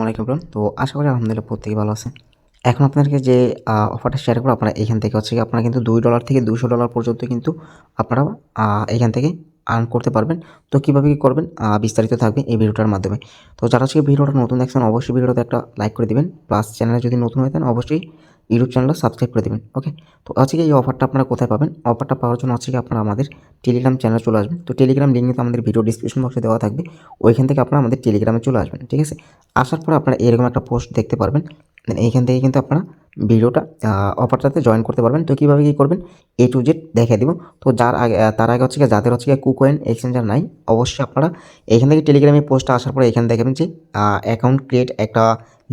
আসসালামু আলাইকুম বলুন তো আশা করি আলহামদুলিল্লাহ প্রত্যেকে ভালো আছে এখন আপনাদেরকে যে অফারটা শেয়ার করব, আপনারা এখান থেকে হচ্ছে কি আপনারা কিন্তু দুই ডলার থেকে দুশো ডলার পর্যন্ত কিন্তু আপনারা এখান থেকে আর্ন করতে পারবেন। তো কীভাবে কী করবেন? বিস্তারিত থাকবে এই ভিডিওটার মাধ্যমে। তো যারা হচ্ছে ভিডিওটা নতুন দেখছেন, অবশ্যই ভিডিওটা একটা লাইক করে দিবেন। প্লাস চ্যানেলে যদি নতুন হয়ে থাকেন, অবশ্যই ইউটিউব চ্যানেলটা সাবস্ক্রাইব করে দেবেন ওকে তো আজকে এই অফারটা আপনারা কোথায় পাবেন? অফারটা পাওয়ার জন্য হচ্ছে কি আপনারা আমাদের টেলিগ্রাম চ্যানেলে চলে আসবেন। তো টেলিগ্রাম লিঙ্ক আমাদের ভিডিও ডিসক্রিপশন বক্সে দেওয়া থাকবে। ওইখান থেকে আপনারা আমাদের টেলিগ্রামে চলে আসবেন, ঠিক আছে? আসার পর আপনারা এরকম একটা পোস্ট দেখতে পারবেন। Then এইখান থেকে কিন্তু আপনারা ভিডিওটা অফারটাতে জয়েন করতে পারবেন। তো কীভাবে কী করবেন? এ টু জেড দেখে দিব। তো যার আগে তার আগে হচ্ছে যাদের হচ্ছে কুকোয়েন এক্সচেঞ্জার নাই, অবশ্যই আপনারা এইখান থেকে টেলিগ্রামে পোস্টটা আসার পরে এখানে দেখবেন যে অ্যাকাউন্ট ক্রিয়েট একটা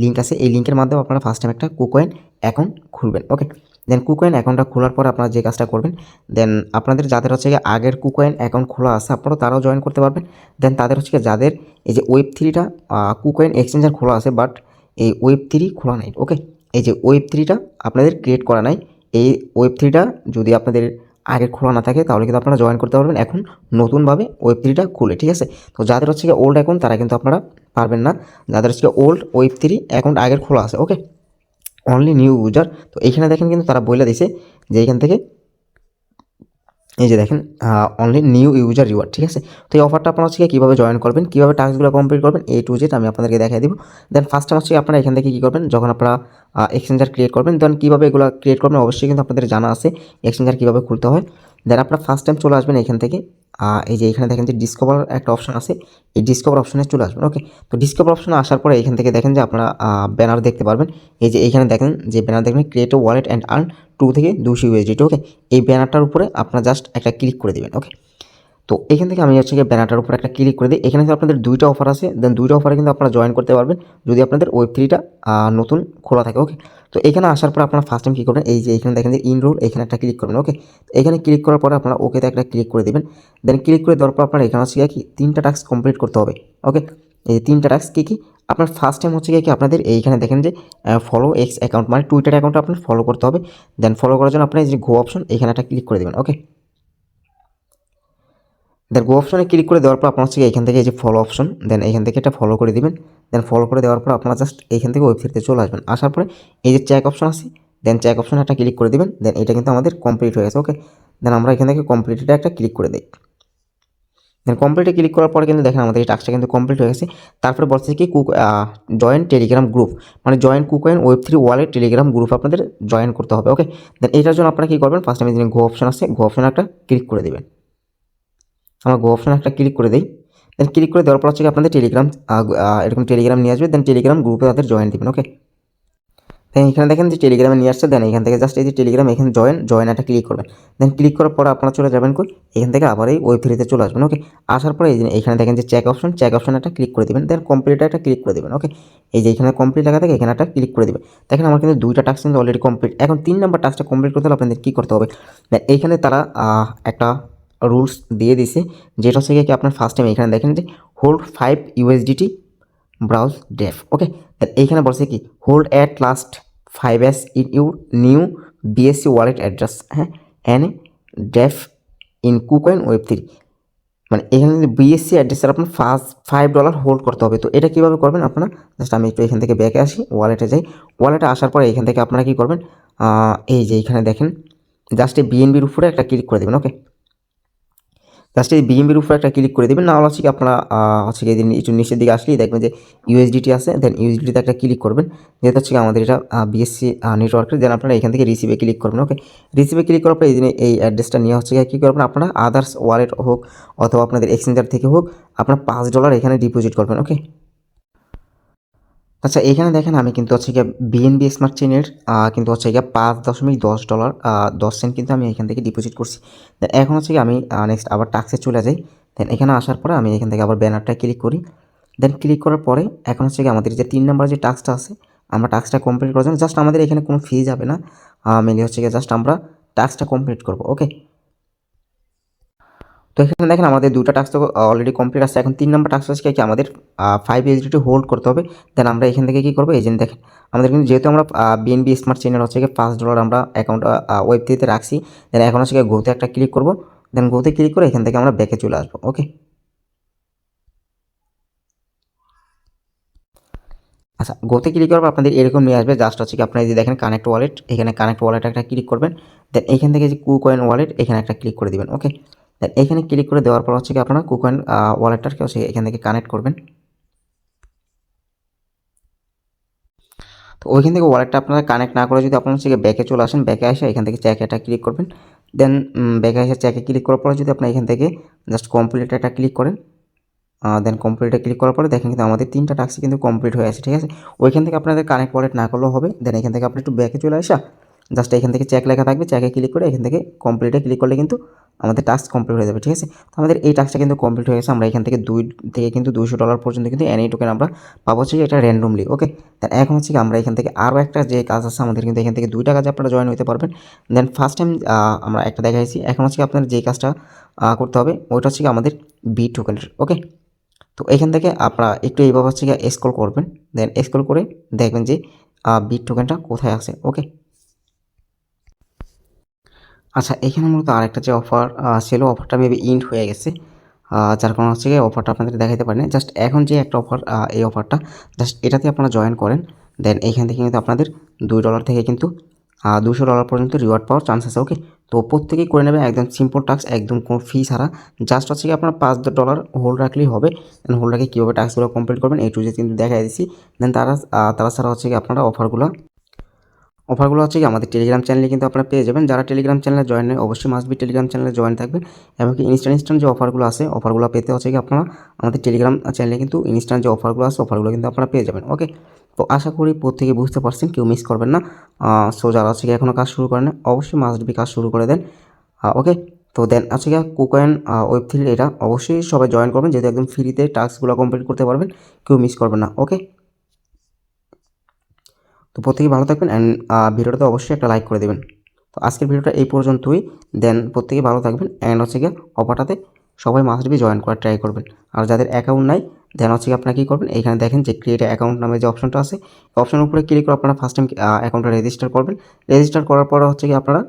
লিঙ্ক আছে। এই লিঙ্কের মাধ্যমে আপনারা ফার্স্ট টাইম একটা কুকোয়েন অ্যাকাউন্ট খুলবেন ওকে দেন কুকোয়েন অ্যাকাউন্টটা খোলার পর আপনারা যে কাজটা করবেন দেন আপনাদের যাদের হচ্ছে গিয়ে আগের কুকোয়েন অ্যাকাউন্ট খোলা আছে, আপনারা তারাও জয়েন করতে পারবেন। দেন তাদের হচ্ছে গিয়ে যাদের এই যে ওয়েব থ্রিটা কুকোয়েন এক্সচেঞ্জার খোলা আছে বাট এই ওয়েব থ্রি খোলা নাই ওকে এই যে ওয়েব থ্রিটা আপনাদের ক্রিয়েট করা নাই, এই ওয়েব থ্রিটা যদি আপনাদের আগে খোলা না থাকে, তাহলে কিন্তু আপনারা জয়েন করতে পারবেন। এখন নতুনভাবে ওয়েব থ্রিটা খুলে, ঠিক আছে? তো যাদের হচ্ছে গিয়ে ওল্ড অ্যাকাউন্ট তারা কিন্তু আপনারা পারবেন না। যাদের হচ্ছে ওল্ড ওয়েব থ্রি অ্যাকাউন্ট আগের খোলা আছে ওকে অনলি নিউ ইউজার তো এইখানে দেখেন কিন্তু তারা বলে দিছে যে এইখান থেকে এই যে দেখেন অনলি নিউ ইউজার রিওয়ার্ড ঠিক আছে? তো এই অফারটা আপনারা হচ্ছে কীভাবে জয়েন করবেন, কীভাবে টাস্কগুলো কমপ্লিট করবেন এ টু জেড আমি আপনাদেরকে দেখাই দিব। দেন ফার্স্ট টাইম হচ্ছে আপনারা এখান থেকে কী করবেন, যখন আপনারা এক্সচেঞ্জার ক্রিয়েট করবেন দেন কীভাবে এগুলো ক্রিয়েট করবেন অবশ্যই কিন্তু আপনাদের জানা আছে এক্সচেঞ্জার কীভাবে খুলতে হয়। দেন আপনারা ফার্স্ট টাইম চলে আসবেন এখান থেকে। এই যে এখানে দেখেন যে ডিসকভার একটা অপশন আছে, এই ডিসকভার অপশনে চলে আসবেন ওকে তো ডিসকভার অপশনে আসার পরে এখান থেকে দেখেন যে আপনারা ব্যানার দেখতে পারবেন। এই যে এখানে দেখেন যে ব্যানার দেখবেন create wallet and earn two থেকে দুশো ইউএসডিটি ওকে এই ব্যানারটার উপরে আপনারা জাস্ট একটা ক্লিক করে দেবেন ওকে তো এখান থেকে আমি হচ্ছে গিয়ে ব্যানারটার উপর একটা ক্লিক করে দিই। এখানে কিন্তু আপনাদের দুইটা অফার আছে দেন দুইটা অফারে কিন্তু আপনারা জয়েন করতে পারবেন যদি আপনাদের ওয়েব থ্রিটা নতুন খোলা থাকে ওকে তো এখানে আসার পর আপনারা ফার্স্ট টাইম কী করবেন? এই যে এখানে দেখেন যে ইনরোল এখানে একটা ক্লিক করবেন ওকে এখানে ক্লিক করার পরে আপনারা ওকেতে একটা ক্লিক করে দেবেন। দেন ক্লিক করে দেওয়ার পর আপনার এখানে হচ্ছে কি, তিনটা টাস্ক কমপ্লিট করতে হবে ওকে এই যে তিনটা টাস্ক কী কী? আপনার ফার্স্ট টাইম হচ্ছে কি আপনাদের এইখানে দেখেন যে ফলো এক্স অ্যাকাউন্ট মানে টুইটার অ্যাকাউন্টটা আপনার ফলো করতে হবে। দেন ফলো করার জন্য আপনার যে গো অপশন এখানে একটা ক্লিক করে দেবেন ওকে দেন গো অপশনে ক্লিক করে দেওয়ার পর আপনার হচ্ছে এখান থেকে এই যে ফলো অপশন দেন এখান থেকে এটা ফলো করে দিবেন। দেন ফলো করে দেওয়ার পর আপনারা জাস্ট এইখান থেকে ওয়েবসাইটে চলে আসবেন। আসার পরে এই যে চেক অপশন আছে দেন চেক অপশনে একটা ক্লিক করে দিবেন। দেন এটা কিন্তু আমাদের কমপ্লিট হয়ে গেছে ওকে দেন আমরা এখান থেকে কমপ্লিটেড একটা ক্লিক করে দিই। দেন কমপ্লিটে ক্লিক করার পরে কিন্তু দেখেন আমাদের এই টাস্কটা কিন্তু কমপ্লিট হয়ে গেছে। তারপরে বলছে কি কুক জয়েন টেলিগ্রাম গ্রুপ মানে join KuCoin web three wallet telegram group আপনাদের জয়েন করতে হবে ওকে দেন এটার জন্য আপনারা কী করবেন? ফার্স্ট টাইম গো অপশন আছে গো অপশনে একটা ক্লিক করে দেবেন। আমরা গো অপশনে একটা ক্লিক করে দিই। দেন ক্লিক করে দেওয়ার পর হচ্ছে আপনাদের টেলিগ্রাম এরকম টেলিগ্রাম নিয়ে আসবে দেন টেলিগ্রাম গ্রুপে তাদের জয়েন দিবেন ওকে দেন এখানে দেখেন যে টেলিগ্রামে নিয়ে আসছে দেন এখান থেকে জাস্ট এই যে টেলিগ্রাম এখানে জয়েন জয়েন একটা ক্লিক করবেন। দেন ক্লিক করার পর আপনারা চলে যাবেন কই? এখান থেকে আবার এই ওয়েব থ্রিতে চলে আসবেন ওকে আসার পরে এই এখানে দেখেন যে চেক অপশন চেক অপশন একটা ক্লিক করে দেবেন দেন কমপ্লিট একটা ক্লিক করে দেবেন ওকে এই যে এখানে কমপ্লিট লেখা থাকে, এখানে একটা ক্লিক করে দেবেন। দেখেন আমার কিন্তু দুইটা টাস্ক কিন্তু অলরেডি কমপ্লিট এখন তিন নম্বর টাস্কটা কমপ্লিট করতে হলে আপনাদের কী করতে হবে? দেন এইখানে তারা একটা রুলস দিয়ে দিছে যেটা হচ্ছে কি আপনার ফার্স্ট টাইম এখানে দেখেন যে হোল্ড ফাইভ ইউএসডিটি ব্রাউজ ডেফ ওকে এইখানে বলছে কি hold at last five S in your new BSC wallet address হ্যাঁ? অ্যান ডেফ ইন কুকয়েন ওয়েব থ্রি মানে এখানে যদি বিএসসি অ্যাড্রেসের আপনার ফার্স্ট ফাইভ ডলার হোল্ড করতে হবে, তো এটা কীভাবে করবেন আপনারা? জাস্ট আমি একটু এখান থেকে ব্যাকে আসি ওয়ালেটে যাই ওয়ালেটে আসার পরে এখান থেকে আপনারা কী করবেন? এই যে এখানে দেখেন জাস্ট এই বিএনবির উপরে একটা ক্লিক করে দেবেন ওকে জাস্ট এই বিএমবির উপরে একটা ক্লিক করে দেবেন। না হলে হচ্ছে কি আপনারা হচ্ছে কি এদিন একটু নিচের দিকে আসলেই দেখবেন যে ইউএসডিটি আছে দেন ইউএসডিটিতে একটা ক্লিক করবেন। যেহেতু হচ্ছে আমাদের এটা বিএসসি নেটওয়ার্কের দেন আপনারা এখান থেকে রিসিভে ক্লিক করবেন ওকে রিসিভে ক্লিক করার পরে এই দিনে এই অ্যাড্রেসটা নিয়ে হচ্ছে কী করবেন? আপনারা আদার্স ওয়ালেট হোক অথবা আপনাদের এক্সচেঞ্জার থেকে হোক, আপনার পাঁচ ডলার এখানে ডিপোজিট করবেন ওকে আচ্ছা এখানে দেখেন আমি কিন্তু হচ্ছে গিয়ে বিএনবি স্মার্ট চেনের কিন্তু হচ্ছে গিয়ে পাঁচ দশমিক দশ ডলার দশ সেন্ট কিন্তু আমি এখান থেকে ডিপোজিট করছি। দেন এখন হচ্ছে কি আমি নেক্সট আবার টাক্সে চলে যাই। দেন এখানে আসার পরে আমি এখান থেকে আবার ব্যানারটা ক্লিক করি। দেন ক্লিক করার পরে এখন হচ্ছে গিয়ে আমাদের যে তিন নাম্বার যে টাস্কটা আছে, আমরা টাস্কটা কমপ্লিট করার জন্য জাস্ট আমাদের এখানে কোনো ফি যাবে না। মেনলি হচ্ছে গিয়ে জাস্ট আমরা টাস্কটা কমপ্লিট করব ওকে তো এখানে দেখেন আমাদের দুটো টাস্ক অলরেডি কমপ্লিট আছে। এখন তিন নম্বর টাস্ক হচ্ছে কি আমাদের ফাইভ এইচডিটি হোল্ড করতে হবে। দেন আমরা এখান থেকে কী করব? এই যে দেখেন, আমাদের কিন্তু যেহেতু আমরা বিএনবি স্মার্ট চেনের হচ্ছে কি পাঁচ ডলার আমরা অ্যাকাউন্ট ওয়েব থ্রিতে রাখছি। দেন এখন হচ্ছে গোতে একটা ক্লিক করব। দেন গোতে ক্লিক করে এখান থেকে আমরা ব্যাকে চলে আসব ওকে আচ্ছা গোতে ক্লিক করার পর আপনাদের এরকম নিয়ে আসবে। জাস্ট হচ্ছে কি আপনারা এই যে দেখেন কানেক্ট ওয়ালেট এখানে কানেক্ট ওয়ালেট একটা ক্লিক করবেন। দেন এখান থেকে যে কু কয়েন ওয়ালেট এখানে একটা ক্লিক করে দিবেন ওকে দেন এখানে ক্লিক করে দেওয়ার পর হচ্ছে কি আপনারা কু কয়েন ওয়ালেটটাকে হচ্ছে এখান থেকে কানেক্ট করবেন। তো ওইখান থেকে ওয়ালেটটা আপনারা কানেক্ট না করে যদি আপনারা হচ্ছে ব্যাকে চলে আসেন ব্যাকে আসে এখান থেকে চেক এটা ক্লিক করবেন। দেন ব্যাকে এসে চেকে ক্লিক করার পরে যদি আপনার এখান থেকে জাস্ট কমপ্লিট একটা ক্লিক করেন দেন কমপ্লিটে ক্লিক করার পরে দেখেন কিন্তু আমাদের তিনটা টাস্কই কিন্তু কমপ্লিট হয়ে আছে, ঠিক আছে? ওইখান থেকে আপনাদের কানেক্ট ওয়ালেট না করলেও হবে। দেন এখান থেকে আপনি একটু ব্যাকে চলে আসা। জাস্ট এখান থেকে চেক লেখা থাকবে চেকে ক্লিক করে এখান থেকে কমপ্লিটে ক্লিক করলে কিন্তু আমাদের টাস্ক কমপ্লিট হয়ে যাবে, ঠিক আছে? তো আমাদের এই টাস্কটা কিন্তু কমপ্লিট হয়ে গেছে, আমরা এখান থেকে দুই থেকে কিন্তু দুইশো ডলার পর্যন্ত কিন্তু এনি টোকেন আমরা পাবো, হচ্ছে এটা র্যান্ডমলি ওকে দেন এখন হচ্ছে কি আমরা এখান থেকে আরও একটা যে কাজ আছে, আমাদের কিন্তু এখান থেকে দুইটা কাজে আপনারা জয়েন হতে পারবেন। দেন ফার্স্ট টাইম আমরা একটা দেখাইছি, এখন হচ্ছে কি আপনার যে কাজটা করতে হবে, ওইটা হচ্ছে কি আমাদের বি টোকেনের ওকে তো এখান থেকে আপনারা একটু এইভাবে হচ্ছে গিয়ে স্ক্রল করবেন দেন স্ক্রল করে দেখবেন যে বিট টোকেনটা কোথায় আছে ওকে আচ্ছা এখানে মূলত আরেকটা যে অফার ছিল অফারটা মেবি ইন্ড হয়ে গেছে যার কারণে হচ্ছে গিয়ে অফারটা আপনাদের দেখাইতে পারেন। জাস্ট এখন যে একটা অফার এই অফারটা জাস্ট এটাতে আপনারা জয়েন করেন দেন এইখান থেকে কিন্তু আপনাদের দুই ডলার থেকে কিন্তু দুশো ডলার পর্যন্ত রিওয়ার্ড পাওয়ার চান্স আছে ওকে তো প্রত্যেকেই করে নেবে একদম সিম্পল টাস্ক একদম কোনো ফি ছাড়া। জাস্ট হচ্ছে কি আপনার পাঁচ ডলার হোল্ড রাখলেই হবে দেন হোল্ড রাখে কীভাবে টাস্কগুলো কমপ্লিট করবেন এই টু যে কিন্তু দেখাই দিচ্ছি দেন তারা তারা ছাড়া হচ্ছে কি আপনারা অফারগুলো অফারগুলো হচ্ছে কি, আমাদের টেলিগ্রাম চ্যানেলে কিন্তু আপনারা পেয়ে যাবেন। যারা টেলিগ্রাম চ্যানেলে জয়েন নেই, অবশ্যই মাস্ট বি টেলিগ্রাম চ্যানেলে জয়েন থাকবেন। এবং কি ইনস্ট্যান্ট ইনস্ট্যান্ট যে অফারগুলো আছে অফারগুলো পেতে হচ্ছে কি আপনারা আমাদের টেলিগ্রাম চ্যানেলে কিন্তু ইনস্ট্যান্ট যে অফারগুলো আছে অফারগুলো কিন্তু আপনারা পেয়ে যাবেন। ওকে তো আশা করি প্রত্যেকে বুঝতে পারছেন, কেউ মিস করবেন না। সো যারা হচ্ছে কি এখনও কাজ শুরু করেন অবশ্যই মাস্ট বি কাজ শুরু করে দেন। ওকে তো দেন আছে গিয়ে কুকয়েন ওয়েব থ্রি এটা অবশ্যই সবাই জয়েন করবেন, যেহেতু একদম ফ্রিতে টাস্কগুলো কমপ্লিট করতে পারবেন, কেউ মিস করবেন না। ওকে তো প্রত্যেকেই ভালো থাকবেন অ্যান্ড ভিডিওটাতে অবশ্যই একটা লাইক করে দেবেন। তো আজকের ভিডিওটা এই পর্যন্তই। দেন প্রত্যেকেই ভালো থাকবেন অ্যান্ড হচ্ছে গিয়ে অফারটাতে সবাই মাস্টবি জয়েন করার ট্রাই করবেন। আর যাদের অ্যাকাউন্ট নাই দেন হচ্ছে আপনারা কী করবেন? এখানে দেখেন যে ক্রিয়েট অ্যাকাউন্ট নামে যে অপশনটা আছে অপশনের উপরে ক্লিক করে আপনারা ফার্স্ট টাইম অ্যাকাউন্টটা রেজিস্টার করবেন। রেজিস্টার করার পর হচ্ছে কি আপনারা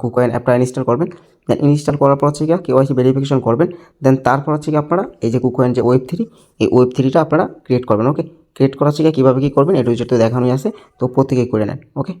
কুকয়েন অ্যাপটা ইনস্টল করবেন। দেন ইনস্টল করার পর হচ্ছে গিয়ে কেওয়াইসি ভেরিফিকেশন করবেন। দেন তারপর হচ্ছে কি আপনারা এই যে কুকয়েন যে ওয়েব থ্রি এই ওয়েব থ্রিটা আপনারা ক্রিয়েট করবেন ওকে ক্রিয়েট করা শিখে কীভাবে কী করবেন এটু যেহেতু দেখানোই আছে, তো প্রত্যেকেই করে নেন ওকে